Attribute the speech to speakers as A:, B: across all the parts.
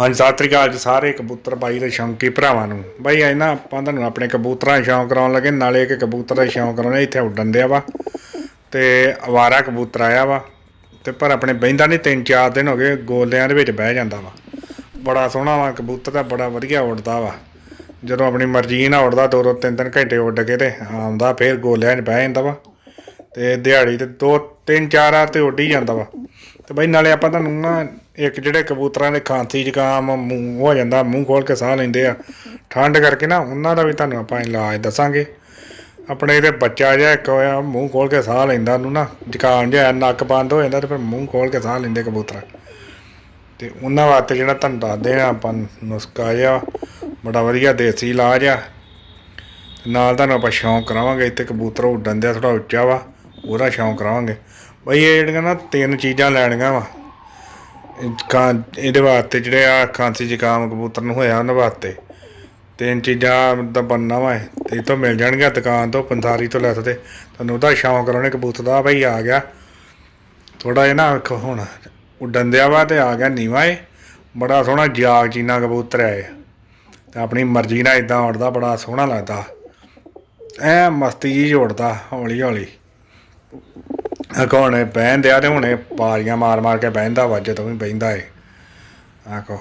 A: ਹਾਂਜੀ, ਸਤਿ ਸ੍ਰੀ ਅਕਾਲ ਜੀ ਸਾਰੇ ਕਬੂਤਰ ਬਾਈ ਦੇ ਸ਼ੌਂਕੀ ਭਰਾਵਾਂ ਨੂੰ। ਬਾਈ, ਇਹ ਨਾ ਆਪਾਂ ਤੁਹਾਨੂੰ ਆਪਣੇ ਕਬੂਤਰਾਂ ਦਾ ਸ਼ੌਂਕ ਕਰਾਉਣ ਲੱਗੇ। ਨਾਲੇ ਇੱਕ ਕਬੂਤਰ ਦਾ ਸ਼ੌਂਕ ਕਰਾਉਣੇ, ਇੱਥੇ ਉੱਡਣ ਦਿਆ ਵਾ। ਤੇ ਅਵਾਰਾ ਕਬੂਤਰ ਆਇਆ ਵਾ। ਤੇ ਪਰ ਆਪਣੇ ਬਹਿੰਦਾ ਨਹੀਂ ਤਿੰਨ ਚਾਰ ਦਿਨ ਹੋ ਗਏ ਗੋਲਿਆਂ ਦੇ ਵਿੱਚ ਬਹਿ ਜਾਂਦਾ ਵਾ। ਬੜਾ ਸੋਹਣਾ ਵਾ, ਕਬੂਤਰ ਦਾ ਬੜਾ ਵਧੀਆ ਉੱਡਦਾ ਵਾ। ਜਦੋਂ ਆਪਣੀ ਮਰਜ਼ੀ ਨਾਲ ਉੱਡਦਾ ਦੋ ਦੋ ਤਿੰਨ ਤਿੰਨ ਘੰਟੇ ਉੱਡ ਕੇ ਤੇ ਆਉਂਦਾ, ਫਿਰ ਗੋਲਿਆਂ 'ਚ ਬਹਿ ਜਾਂਦਾ ਵਾ। ਤੇ ਦਿਹਾੜੀ ਤੇ ਦੋ, ਤਿੰਨ ਚਾਰ ਆ ਤੇ ਉੱਡ ਹੀ ਜਾਂਦਾ ਵਾ। ਤੇ ਬਾਈ, ਨਾਲੇ ਆਪਾਂ ਤੁਹਾਨੂੰ ਨਾ ਇੱਕ ਜਿਹੜੇ ਕਬੂਤਰਾਂ ਦੇ ਖਾਂਸੀ ਜ਼ੁਕਾਮ ਮੂੰਹ ਹੋ ਜਾਂਦਾ, ਮੂੰਹ ਖੋਲ ਕੇ ਸਾਹ ਲੈਂਦੇ ਆ। ਠੰਡ ਕਰਕੇ ਨਾ ਉਹਨਾਂ ਦਾ ਵੀ ਤੁਹਾਨੂੰ ਆਪਾਂ ਇਲਾਜ ਦੱਸਾਂਗੇ। ਆਪਣੇ ਇਹਦੇ ਬੱਚਾ ਜਿਹਾ ਇੱਕ ਹੋਇਆ, ਮੂੰਹ ਖੋਲ ਕੇ ਸਾਹ ਲੈਂਦਾ ਉਹਨੂੰ ਨਾ, ਜ਼ੁਕਾਮ ਜਿਹਾ ਨੱਕ ਬੰਦ ਹੋ ਜਾਂਦਾ ਤੇ ਫਿਰ ਮੂੰਹ ਖੋਲ ਕੇ ਸਾਹ ਲੈਂਦੇ ਕਬੂਤਰ। ਤੇ ਉਹਨਾਂ ਵਾਸਤੇ ਜਿਹੜਾ ਤੁਹਾਨੂੰ ਦੱਸਦੇ ਆ, ਆਪਾਂ ਨੁਸਖਾ ਜਿਹਾ, ਬੜਾ ਵਧੀਆ ਦੇਸੀ ਇਲਾਜ ਆ। ਨਾਲ ਤੁਹਾਨੂੰ ਆਪਾਂ ਸ਼ੌਂਕ ਕਰਾਵਾਂਗੇ, ਇੱਥੇ ਕਬੂਤਰ ਉੱਡਣ ਦੇ ਥੋੜਾ ਉੱਚਾ ਵਾ, ਉਹਦਾ ਸ਼ੌਂਕ ਕਰਾਵਾਂਗੇ। ਬਈ ਇਹ ਜਿਹੜੀਆਂ ਨਾ ਤਿੰਨ ਚੀਜ਼ਾਂ ਲੈਣੀਆਂ ਵਾ ਕਾਂ ਇਹਦੇ ਵਾਸਤੇ ਜਿਹੜੇ ਆ ਖਾਂਸੀ ਜ਼ੁਕਾਮ ਕਬੂਤਰ ਨੂੰ ਹੋਇਆ ਉਹਨਾਂ ਵਾਸਤੇ। ਤਿੰਨ ਚੀਜ਼ਾਂ ਦਾ ਬੰਨਾ ਵਾ ਇਹ, ਤੇ ਇਹ ਤੋਂ ਮਿਲ ਜਾਣਗੀਆਂ ਦੁਕਾਨ ਤੋਂ ਪੰਸਾਰੀ ਤੋਂ ਲੈ ਸਕਦੇ। ਤੁਹਾਨੂੰ ਉਹਦਾ ਸ਼ੌਂਕ ਕਰਾਉਣੇ ਕਬੂਤਰ ਦਾ ਬਈ ਆ ਗਿਆ। ਥੋੜਾ ਜਿਹਾ ਨਾ ਹੁਣ ਉੱਡਣ ਦਿਆ ਵਾ ਤੇ ਆ ਗਿਆ ਨੀਵਾ ਏ ਬੜਾ ਸੋਹਣਾ ਜਾਗ ਚੀਨਾ ਕਬੂਤਰ ਹੈ ਤੇ ਆਪਣੀ ਮਰਜ਼ੀ ਨਾਲ ਇਦਾਂ ਉੱਡਦਾ ਬੜਾ ਸੋਹਣਾ ਲੱਗਦਾ। ਐ ਮਸਤੀ ਜੀ ਜੋੜਦਾ ਹੌਲੀ ਹੌਲੀ ਅਕੋਣੇ ਬਹਿੰਦੇ ਆ ਤੇ ਹੁਣੇ ਪਾਰੀਆਂ ਮਾਰ ਮਾਰ ਕੇ ਬਹਿੰਦਾ ਵਾ ਜਦੋਂ ਵੀ ਬਹਿੰਦਾ ਏ। ਆਕੋ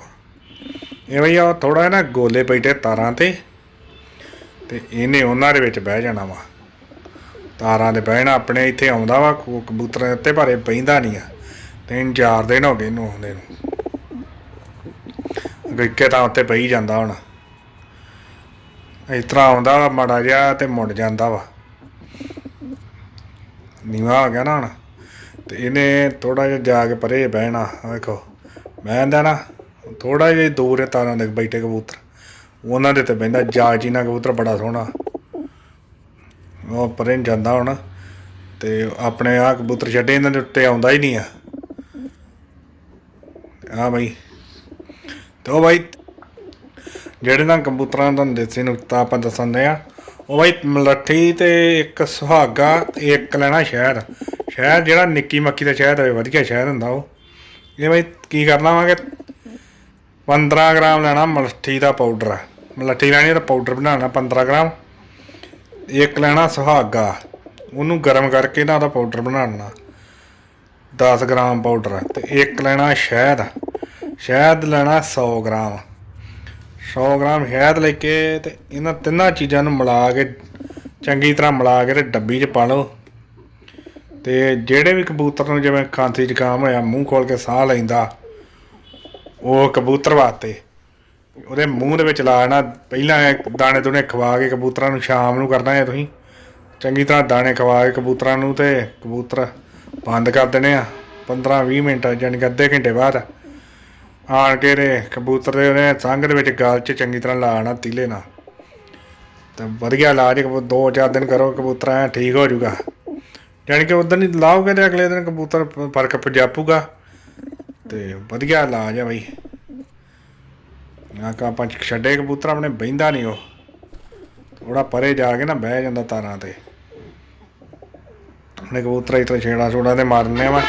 A: ਇਹ ਬਈ ਆ ਥੋੜਾ ਨਾ ਗੋਲੇ ਬੈਠੇ ਤਾਰਾਂ ਤੇ ਤੇ ਇਹਨੇ ਉਹਨਾਂ ਦੇ ਵਿੱਚ ਬਹਿ ਜਾਣਾ ਵਾ। ਤਾਰਾਂ ਦੇ ਬਹਿਣਾ ਆਪਣੇ ਇੱਥੇ ਆਉਂਦਾ ਵਾ ਕਬੂਤਰਾਂ ਦੇ ਉੱਤੇ ਭਾਰੇ ਬਹਿੰਦਾ ਨਹੀਂ ਆ। ਤਿੰਨ ਚਾਰ ਦਿਨ ਹੋ ਗਏ ਇਹਨੂੰ ਆਉਂਦੇ ਨੂੰ। ਅੱਗੇ ਤਾਂ ਉੱਤੇ ਬਹਿ ਜਾਂਦਾ ਹੁਣ। ਇਸ ਤਰ੍ਹਾਂ ਆਉਂਦਾ ਵਾ, ਮਾੜਾ ਜਿਹਾ ਤੇ ਮੁੜ ਜਾਂਦਾ ਵਾ। ਨੀਵਾ ਆ ਗਿਆ ਨਾ ਹੁਣ, ਤੇ ਇਹਨੇ ਥੋੜਾ ਜਿਹਾ ਜਾ ਕੇ ਪਰੇ ਬਹਿਣਾ, ਆਹ ਵੇਖੋ। ਬਹਿੰਦਾ ਨਾ ਥੋੜਾ ਜਿਹਾ ਦੂਰ ਹੈ ਤਾਰਾਂ ਦੇ ਬੈਠੇ ਕਬੂਤਰ। ਉਹਨਾਂ ਦੇ ਤੇ ਬਹਿੰਦਾ ਜਾਜੀਨਾ ਕਬੂਤਰ ਬੜਾ ਸੋਹਣਾ। ਉਹ ਪਰੇ ਨੂੰ ਜਾਂਦਾ ਹੁਣ, ਤੇ ਆਪਣੇ ਆ ਕਬੂਤਰ ਛੱਡੇ, ਇਹਨਾਂ ਦੇ ਉੱਤੇ ਆਉਂਦਾ ਹੀ ਨਹੀਂ ਆ। ਆ ਬਈ। ਤੇ ਉਹ ਬਾਈ, ਜਿਹੜੇ ਨਾ ਕਬੂਤਰਾਂ ਦਾ ਦੇਸੀ ਨੁਕਤਾ ਆਪਾਂ ਦੱਸਣਦੇ ਆ ਉਹ ਬਾਈ ਮਲੱਠੀ ਤੇ ਇੱਕ ਸੁਹਾਗਾ ਤੇ ਇੱਕ ਲੈਣਾ ਸ਼ਹਿਦ। ਸ਼ਹਿਦ ਜਿਹੜਾ ਨਿੱਕੀ ਮੱਕੀ ਦਾ ਸ਼ਹਿਦ ਹੋਵੇ, ਵਧੀਆ ਸ਼ਹਿਦ ਹੁੰਦਾ ਉਹ। ਇਹ ਬਾਈ ਕੀ ਕਰਨਾ ਵਾਂਗੇ 15 ਗ੍ਰਾਮ ਲੈਣਾ ਮਲੱਠੀ ਦਾ ਪਾਊਡਰ। ਮਲੱਠੀ ਲੈਣੀ ਤਾਂ ਪਾਊਡਰ ਬਣਾਉਣਾ 15 ਗ੍ਰਾਮ। ਇੱਕ ਲੈਣਾ ਸੁਹਾਗਾ। ਉਹਨੂੰ ਗਰਮ ਕਰਕੇ ਨਾ ਉਹਦਾ ਪਾਊਡਰ ਬਣਾਉਣਾ 10 ਗ੍ਰਾਮ ਪਾਊਡਰ ਤੇ ਇੱਕ ਲੈਣਾ ਸ਼ਹਿਦ। ਸ਼ਹਿਦ ਲੈਣਾ 100 ਗ੍ਰਾਮ। 100 ਗ੍ਰਾਮ ਸ਼ਹਿਦ ਲੈ ਕੇ ਤੇ ਇਹਨਾਂ ਤਿੰਨਾਂ ਚੀਜ਼ਾਂ ਨੂੰ ਮਿਲਾ ਕੇ, ਚੰਗੀ ਤਰ੍ਹਾਂ ਮਿਲਾ ਕੇ ਤੇ ਡੱਬੀ 'ਚ ਪਾ ਲਓ। ਤੇ ਜਿਹੜੇ ਵੀ ਕਬੂਤਰ ਨੂੰ ਜਿਵੇਂ ਖਾਂਸੀ ਜ਼ੁਕਾਮ ਹੋਇਆ, ਮੂੰਹ ਖੋਲ ਕੇ ਸਾਹ ਲੈਂਦਾ, ਉਹ ਕਬੂਤਰ ਵਾਸਤੇ। ਉਹਦੇ ਮੂੰਹ ਦੇ ਵਿੱਚ ਲਾਣਾ ਪਹਿਲਾਂ ਦਾਣੇ ਦੁਣੇ ਖਵਾ ਕੇ ਕਬੂਤਰਾਂ ਨੂੰ ਸ਼ਾਮ ਨੂੰ ਕਰਨਾ ਹੈ ਤੁਸੀਂ। ਚੰਗੀ ਤਰ੍ਹਾਂ ਦਾਣੇ ਖਵਾ ਕੇ ਕਬੂਤਰਾਂ ਨੂੰ ਤੇ ਕਬੂਤਰ ਬੰਦ ਕਰ ਦੇਣੇ ਆ। 15 20 ਮਿੰਟ ਯਾਨੀ ਕਿ ਅੱਧੇ ਘੰਟੇ ਬਾਅਦ ਆਣ ਕੇ ਦੇ ਕਬੂਤਰ ਦੇ ਉਹਨੇ ਸੰਗ ਦੇ ਵਿੱਚ ਗਲ 'ਚ ਚੰਗੀ ਤਰ੍ਹਾਂ ਲਾਣਾ ਤੀਲੇ ਨਾਲ। ਤੇ ਵਧੀਆ ਇਲਾਜ ਕਬੂ- ਦੋ ਚਾਰ ਦਿਨ ਕਰੋ ਕਬੂਤਰ ਐ ਠੀਕ ਹੋ ਜਾਊਗਾ। ਯਾਨੀ ਕਿ ਉਦੋਂ ਨਹੀਂ ਲਾਓਗੇ ਤੇ ਅਗਲੇ ਦਿਨ ਕਬੂਤਰ ਫ਼ਰਕ ਪਜਾਪੂਗਾ ਤੇ ਵਧੀਆ ਇਲਾਜ ਆ ਬਈ। ਆ ਕਾ ਆਪਾਂ ਛੱਡੇ ਕਬੂਤਰ, ਆਪਣੇ ਬਹਿੰਦਾ ਨਹੀਂ ਉਹ। ਥੋੜਾ ਪਰੇ ਜਾ ਕੇ ਨਾ ਬਹਿ ਜਾਂਦਾ ਤਾਰਾਂ ਤੇ। ਆਪਣੇ ਕਬੂਤਰ ਇਤਰਾ ਛੇੜਾ ਛੋੜਾ ਤੇ ਮਾਰਨੇ ਵਾ।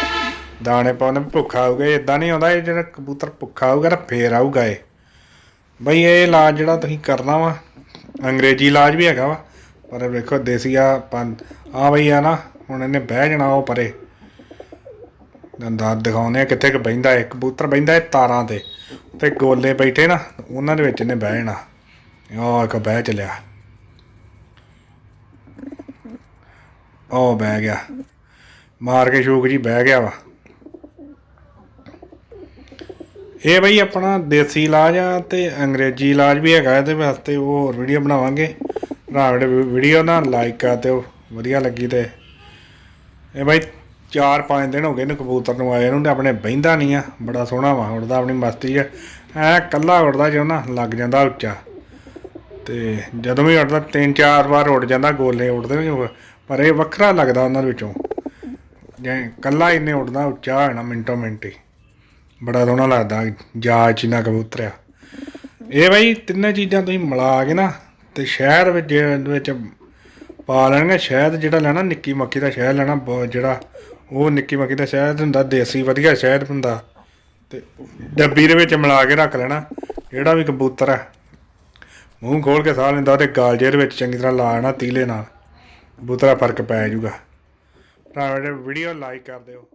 A: ਦਾਣੇ ਪਾਉਣੇ ਭੁੱਖਾ ਆਊਗਾ ਇਦਾਂ ਨਹੀਂ ਆਉਂਦਾ, ਇਹ ਜਿਹੜਾ ਕਬੂਤਰ ਭੁੱਖਾ ਆਊਗਾ ਨਾ ਫੇਰ ਆਊਗਾ ਇਹ। ਬਈ ਇਹ ਇਲਾਜ ਜਿਹੜਾ ਤੁਸੀਂ ਕਰਨਾ ਵਾ, ਅੰਗਰੇਜ਼ੀ ਇਲਾਜ ਵੀ ਹੈਗਾ ਵਾ, ਪਰ ਵੇਖੋ ਦੇਸੀ ਆ ਪੰਨ ਆ ਬਈ ਆ ਨਾ, ਹੁਣ ਇਹਨੇ ਬਹਿ ਜਾਣਾ ਉਹ ਪਰੇ। ਦੰਦਾਂ ਦਿਖਾਉਨੇ ਆ ਕਿੱਥੇ ਕਿ ਬਹਿੰਦਾ ਹੈ ਕਬੂਤਰ, ਬਹਿੰਦਾ ਹੈ ਤਾਰਾਂ ਤੇ ਤੇ ਗੋਲੇ ਬੈਠੇ ਨਾ, ਉਹਨਾਂ ਦੇ ਵਿੱਚ ਇਹਨੇ ਬਹਿ ਜਾਣਾ। ਉਹ ਇੱਕ ਬਹਿ ਚਲਿਆ। ਉਹ ਬਹਿ ਗਿਆ। ਮਾਰ ਕੇ ਸ਼ੂਕ ਜੀ ਬਹਿ ਗਿਆ ਵਾ। ਇਹ ਬਈ ਆਪਣਾ ਦੇਸੀ ਇਲਾਜ ਆ ਤੇ ਅੰਗਰੇਜ਼ੀ ਇਲਾਜ ਵੀ ਹੈਗਾ ਇਹਦੇ ਵਾਸਤੇ, ਉਹ ਹੋਰ ਵੀਡੀਓ ਬਣਾਵਾਂਗੇ। ਭਰਾ ਵੀਡੀਓ ਨਾ ਲਾਈਕ ਕਰ ਦਿਓ ਵਧੀਆ ਲੱਗੀ ਤੇ। ਇਹ ਬਾਈ 4-5 ਦਿਨ ਹੋ ਗਏ ਨੇ ਕਬੂਤਰ ਨੂੰ ਆਏ ਨੂੰ ਤੇ ਆਪਣੇ ਬਹਿੰਦਾ ਨਹੀਂ ਆ, ਬੜਾ ਸੋਹਣਾ ਵਾ, ਉੜਦਾ ਆਪਣੀ ਮਸਤੀ 'ਚ ਐ ਕੱਲਾ ਉੜਦਾ ਜਿਉਂ ਨਾ ਲੱਗ ਜਾਂਦਾ ਉੱਚਾ। ਤੇ ਜਦੋਂ ਵੀ ਉੜਦਾ ਤਿੰਨ ਚਾਰ ਵਾਰ ਉੜ ਜਾਂਦਾ ਗੋਲੇ ਉੜਦੇ ਨੇ ਪਰ ਇਹ ਵੱਖਰਾ ਲੱਗਦਾ ਉਹਨਾਂ ਦੇ ਵਿੱਚੋਂ। ਜੇ ਕੱਲਾ ਇੰਨੇ ਉੜਦਾ ਉੱਚਾ ਹੋਣਾ ਮਿੰਟੋ ਮਿੰਟ ਹੀ। ਬੜਾ ਸੋਹਣਾ ਲੱਗਦਾ ਜਾ ਚੀਨਾ ਕਬੂਤਰ ਆ ਇਹ ਬਾਈ ਤਿੰਨੇ ਚੀਜ਼ਾਂ ਤੁਸੀਂ ਮਿਲਾ ਕੇ ਨਾ ਤੇ ਸ਼ਹਿਰ ਵਿੱਚ ਵਿੱਚ ਪਾ ਲੈਣਗੇ, ਸ਼ਹਿਦ ਜਿਹੜਾ ਲੈਣਾ, ਨਿੱਕੀ ਮੱਕੀ ਦਾ ਸ਼ਹਿਦ ਲੈਣਾ ਜਿਹੜਾ ਉਹ ਨਿੱਕੀ ਮੱਕੀ ਦਾ ਸ਼ਹਿਦ ਹੁੰਦਾ, ਦੇਸੀ ਵਧੀਆ ਸ਼ਹਿਦ ਹੁੰਦਾ, ਤੇ ਡੱਬੀ ਦੇ ਵਿੱਚ ਮਿਲਾ ਕੇ ਰੱਖ ਲੈਣਾ, ਜਿਹੜਾ ਵੀ ਕਬੂਤਰ ਹੈ। ਮੂੰਹ ਖੋਲ ਕੇ ਸਾਹ ਲੈਂਦਾ ਤੇ ਗਾਲ ਜੇ ਵਿੱਚ ਚੰਗੀ ਤਰ੍ਹਾਂ ਲਾ ਲੈਣਾ ਤੀਲੇ ਨਾਲ। ਕਬੂਤਰ ਫ਼ਰਕ ਪੈ ਜਾਊਗਾ। ਭਰਾ ਵੀਡੀਓ ਲਾਈਕ ਕਰ ਦਿਓ